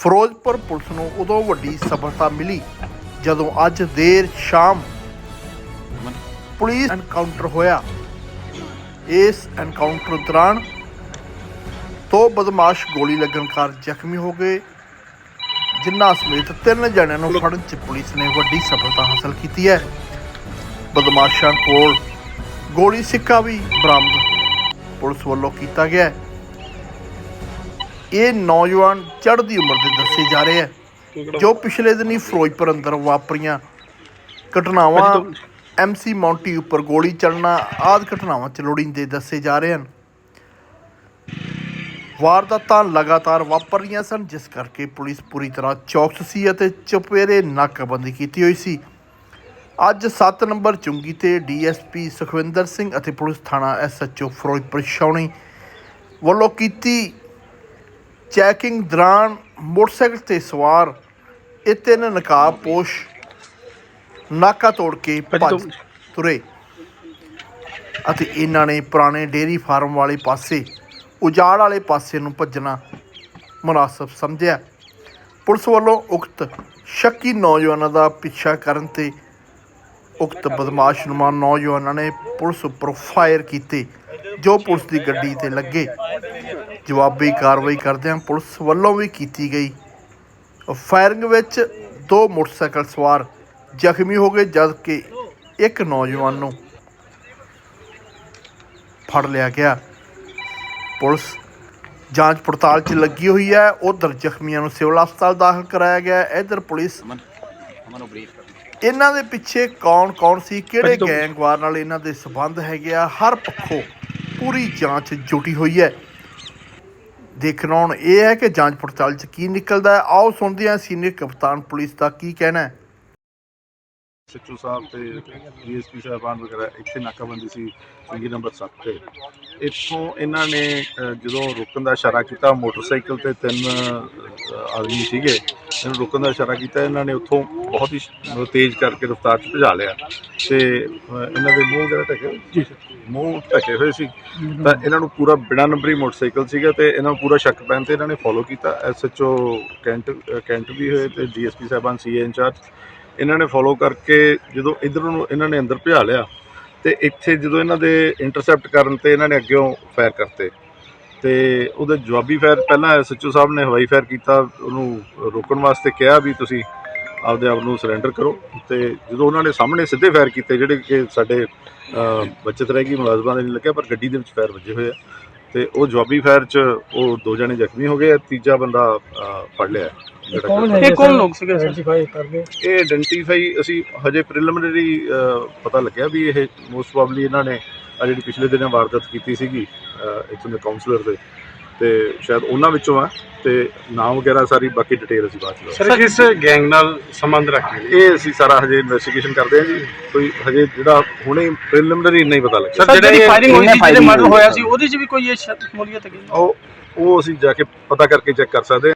Firozpur police ਨੂੰ ਉਦੋਂ ਵੱਡੀ ਸਫਲਤਾ ਮਿਲੀ, ਜਦੋਂ ਅੱਜ ਦੇਰ ਸ਼ਾਮ ਪੁਲਿਸ ਐਨਕਾਊਂਟਰ ਹੋਇਆ। ਇਸ ਐਨਕਾਊਂਟਰ ਦੌਰਾਨ ਦੋ ਬਦਮਾਸ਼ ਗੋਲੀ ਲੱਗਣ ਕਾਰਨ ਜ਼ਖਮੀ ਹੋ ਗਏ, ਜਿਨ੍ਹਾਂ ਸਮੇਤ ਤਿੰਨ ਜਣਿਆਂ ਨੂੰ ਫੜਨ 'ਚ ਪੁਲਿਸ ਨੇ ਵੱਡੀ ਸਫਲਤਾ ਹਾਸਲ ਕੀਤੀ ਹੈ। ਬਦਮਾਸ਼ਾਂ ਕੋਲ ਗੋਲੀ ਸਿੱਕਾ ਵੀ ਬਰਾਮਦ ਪੁਲਿਸ ਵੱਲੋਂ ਕੀਤਾ ਗਿਆ। ਹੈ ਇਹ ਨੌਜਵਾਨ ਚੜ੍ਹਦੀ ਉਮਰ ਦੇ ਦੱਸੇ ਜਾ ਰਹੇ ਹੈ ਜੋ ਪਿਛਲੇ ਦਿਨੀ ਫਿਰੋਜ਼ਪੁਰ ਅੰਦਰ ਵਾਪਰੀਆਂ ਘਟਨਾਵਾਂ ਐਮਸੀ ਮੌਂਟੀ ਉੱਪਰ ਗੋਲੀ ਚੱਲਣਾ ਆਦਿ ਘਟਨਾਵਾਂ ਚ ਲੋੜੀਂਦੇ ਦੱਸੇ ਜਾ ਰਹੇ ਹਨ। ਵਾਰਦਾਤਾਂ ਲਗਾਤਾਰ ਵਾਪਰ ਰਹੀਆਂ ਸਨ ਜਿਸ ਕਰਕੇ ਪੁਲਿਸ ਪੂਰੀ ਤਰ੍ਹਾਂ ਚੌਕਸ ਸੀ ਅਤੇ ਚੁਪੇਰੇ ਨਾਕਾਬੰਦੀ ਕੀਤੀ ਹੋਈ ਸੀ। ਅੱਜ 7 ਨੰਬਰ ਚੁੰਗੀ ਤੇ ਡੀਐਸਪੀ ਸੁਖਵਿੰਦਰ ਸਿੰਘ ਅਤੇ ਪੁਲਿਸ ਥਾਣਾ ਐਸਐਚਓ ਫਿਰੋਜ਼ਪੁਰ ਛਾਉਣੀ ਵੱਲੋਂ ਕੀਤੀ ਚੈਕਿੰਗ ਦੌਰਾਨ ਮੋਟਰਸਾਈਕਲ ਤੇ ਸਵਾਰ ਇਹ ਤਿੰਨ ਨਕਾਬਪੋਸ਼ ਨਾਕਾ ਤੋੜ ਕੇ ਭੱਜ ਤੁਰੇ। ਅਤੇ ਇਹਨਾਂ ਨੇ ਪੁਰਾਣੇ ਡੇਰੀ ਫਾਰਮ ਵਾਲੇ ਪਾਸੇ ਉਜਾੜ ਵਾਲੇ ਪਾਸੇ ਨੂੰ ਭੱਜਣਾ ਮੁਨਾਸਬ ਸਮਝਿਆ। ਪੁਲਿਸ ਵੱਲੋਂ ਉਕਤ ਸ਼ੱਕੀ ਨੌਜਵਾਨਾਂ ਦਾ ਪਿੱਛਾ ਕਰਨ ਤੇ ਉਕਤ ਬਦਮਾਸ਼ ਨੁਮਾ ਨੌਜਵਾਨਾਂ ਨੇ ਪੁਲਿਸ ਉੱਪਰ ਫਾਇਰ ਕੀਤੇ ਜੋ ਪੁਲਿਸ ਦੀ ਗੱਡੀ ਤੇ ਲੱਗੇ। ਜਵਾਬੀ ਕਾਰਵਾਈ ਕਰਦਿਆਂ ਪੁਲਿਸ ਵੱਲੋਂ ਵੀ ਕੀਤੀ ਗਈ। ਫਾਇਰਿੰਗ ਵਿੱਚ ਦੋ ਮੋਟਰਸਾਈਕਲ ਸਵਾਰ ਜ਼ਖਮੀ ਹੋ ਗਏ ਜਦਕਿ ਇੱਕ ਨੌਜਵਾਨ ਨੂੰ ਫੜ ਲਿਆ ਗਿਆ। ਪੁਲਿਸ ਜਾਂਚ ਪੜਤਾਲ 'ਚ ਲੱਗੀ ਹੋਈ ਹੈ। ਉਧਰ ਜ਼ਖਮੀਆਂ ਨੂੰ ਸਿਵਲ ਹਸਪਤਾਲ ਦਾਖਲ ਕਰਾਇਆ ਗਿਆ। ਇਧਰ ਪੁਲਿਸ ਇਹਨਾਂ ਦੇ ਪਿੱਛੇ ਕੌਣ ਕੌਣ ਸੀ? ਕਿਹੜੇ ਗੈਂਗਵਾਰ ਨਾਲ ਇਹਨਾਂ ਦੇ ਸਬੰਧ ਹੈਗੇ ਆ? ਹਰ ਪੱਖੋਂ ਪੂਰੀ ਜਾਂਚ ਜੁਟੀ ਹੋਈ ਹੈ। ਦੇਖਣਾ ਹੁਣ ਇਹ ਹੈ ਕਿ ਜਾਂਚ ਪੜਤਾਲ 'ਚ ਕੀ ਨਿਕਲਦਾ ਹੈ। ਆਓ ਸੁਣਦੇ ਹਾਂ ਸੀਨੀਅਰ ਕਪਤਾਨ ਪੁਲਿਸ ਦਾ ਕੀ ਕਹਿਣਾ ਹੈ। ਸੱਚੂ ਸਾਹਿਬ ਤੇ ਡੀਐਸਪੀ ਸਾਹਿਬਾਨ ਵਗੈਰਾ ਇੱਥੇ ਨਾਕਾਬੰਦੀ ਸੀ ਚੁੰਗੀ ਨੰਬਰ 7 ਤੇ। ਇੱਥੋਂ ਇਹਨਾਂ ਨੇ ਜਦੋਂ ਰੁਕਣ ਦਾ ਇਸ਼ਾਰਾ ਕੀਤਾ ਮੋਟਰਸਾਈਕਲ ਤੇ ਤਿੰਨ ਆਦਮੀ ਸੀਗੇ ਇਹਨੂੰ ਰੁਕਣ ਦਾ ਇਸ਼ਾਰਾ ਕੀਤਾ ਇਹਨਾਂ ਨੇ ਉੱਥੋਂ ਬਹੁਤ ਹੀ ਤੇਜ਼ ਕਰਕੇ ਰਫ਼ਤਾਰ 'ਚ ਭਜਾ ਲਿਆ। ਤੇ ਇਹਨਾਂ ਦੇ ਮੂੰਹ ਵਗੈਰਾ ਢਕੇ ਜੀ ਮੂੰਹ ਢਕੇ ਹੋਏ ਸੀ ਤਾਂ ਇਹਨਾਂ ਨੂੰ ਪੂਰਾ ਬਿਨਾਂ ਨੰਬਰੀ ਮੋਟਰਸਾਈਕਲ ਸੀਗਾ ਤੇ ਇਹਨਾਂ ਨੂੰ ਪੂਰਾ ਸ਼ੱਕ ਪੈਣ ਤੇ ਇਹਨਾਂ ਨੇ ਫੋਲੋ ਕੀਤਾ। ਐਸਐਚਓ ਕੈਂਟ ਅ, ਕੈਂਟ ਵੀ ਹੋਏ ਤੇ ਡੀਐਸਪੀ ਸਾਹਿਬਾਨ ਸੀਏ ਇੰਚਾਰਜ ਇਹਨਾਂ ਨੇ ਫੋਲੋ ਕਰਕੇ ਜਦੋਂ ਇਧਰ ਨੂੰ ਇਹਨਾਂ ਨੇ ਅੰਦਰ ਭਜਾ ਲਿਆ ਤੇ ਇੱਥੇ ਜਦੋਂ ਇਹਨਾਂ ਦੇ ਇੰਟਰਸੈਪਟ ਕਰਨ ਤੇ ਇਹਨਾਂ ਨੇ ਅੱਗੇੋਂ ਫਾਇਰ ਕਰਤੇ। ਤੇ ਉਹਦੇ ਜਵਾਬੀ ਫਾਇਰ ਪਹਿਲਾਂ ਐਸਐਚਓ ਸਾਹਿਬ ਨੇ ਹਵਾਈ ਫਾਇਰ ਕੀਤਾ ਉਹਨੂੰ ਰੋਕਣ ਵਾਸਤੇ ਕਿਹਾ ਵੀ ਤੁਸੀਂ ਆਪਦੇ ਆਪ ਨੂੰ ਸਰੈਂਡਰ ਕਰੋ। ਤੇ ਜਦੋਂ ਉਹਨਾਂ ਨੇ ਸਾਹਮਣੇ ਸਿੱਧੇ ਫਾਇਰ ਕੀਤੇ ਜਿਹੜੇ ਕਿ ਸਾਡੇ ਅ, ਬਚਤ ਰਹਿ ਗਈ ਮੁਲਾਜ਼ਮਾਂ ਦੇ ਨਹੀਂ ਲੱਗਿਆ ਪਰ ਗੱਡੀ ਦੇ ਵਿੱਚ ਫਾਇਰ ਵੱਜੇ ਹੋਏ ਆ। ਤੇ ਉਹ ਜਵਾਬੀ ਫਾਇਰ 'ਚ ਉਹ ਦੋ ਜਣੇ ਜ਼ਖਮੀ ਹੋ ਗਏ ਆ, ਤੀਜਾ ਬੰਦਾ ਅ, ਫੜ ਲਿਆ। ਜਿਹੜਾ ਕੌਣ ਕਿ- ਹੈ ਇਹ ਕੌਣ ਲੋਕ ਸੀਗੇ ਸਰ? ਆਈਡੈਂਟੀਫਾਈ ਇਹ ਆਇਡੈਂਟੀਫਾਈ ਅਸੀਂ ਹਜੇ ਪ੍ਰੀਲਿਮਿਨਰੀ ਪਤਾ ਲੱਗਿਆ ਵੀ ਇਹ ਮੋਸਟ ਪ੍ਰੋਬਬਲੀ ਇਹਨਾਂ ਨੇ ਜਿਹੜੀ ਪਿਛਲੇ ਦਿਨਾਂ ਵਾਰਦਾਤ ਕੀਤੀ ਸੀਗੀ ਅਹ, ਇੱਥੋਂ ਦੇ ਕਾਉਂਸਲਰ ਦੇ। ਤੇ ਸ਼ਾਇਦ ਉਹਨਾਂ ਵਿੱਚੋਂ ਆ ਤੇ ਨਾਮ ਵਗੈਰਾ ਸਾਰੀ ਬਾਕੀ ਡਿਟੇਲ ਅਸੀਂ ਬਾਅਦ ਚ। ਸਰ ਕਿਸ ਗੈਂਗ ਨਾਲ ਸੰਬੰਧ ਰੱਖਦੇ ਇਹ ਅਸੀਂ ਸਾਰਾ ਹਜੇ ਇਨਵੈਸਟੀਗੇਸ਼ਨ ਕਰਦੇ ਹਾਂ ਜੀ। ਕੋਈ ਹਜੇ ਜਿਹੜਾ ਹੁਣੇ ਪ੍ਰੀਲਿਮਿਨਰੀ ਨਹੀਂ ਪਤਾ ਲੱਗਿਆ। ਸਰ ਜਿਹੜੀ ਜਿਹੜੇ ਫਾਇਰਿੰਗ ਹੋਈ ਸੀ ਜਿਹਦੇ firing ਮਰਡਰ ਹੋਇਆ ਸੀ। ਸੀ ਉਹਦੇ 'ਚ ਵੀ ਕੋਈ ਇਹ ਸ਼ਮੂਲੀਅਤ ਹੈਗੀ ਉਹ ਉਹ ਅਸੀਂ ਜਾ ਕੇ ਪਤਾ ਕਰਕੇ ਚੈੱਕ ਕਰ ਸਕਦੇ ਹਾਂ।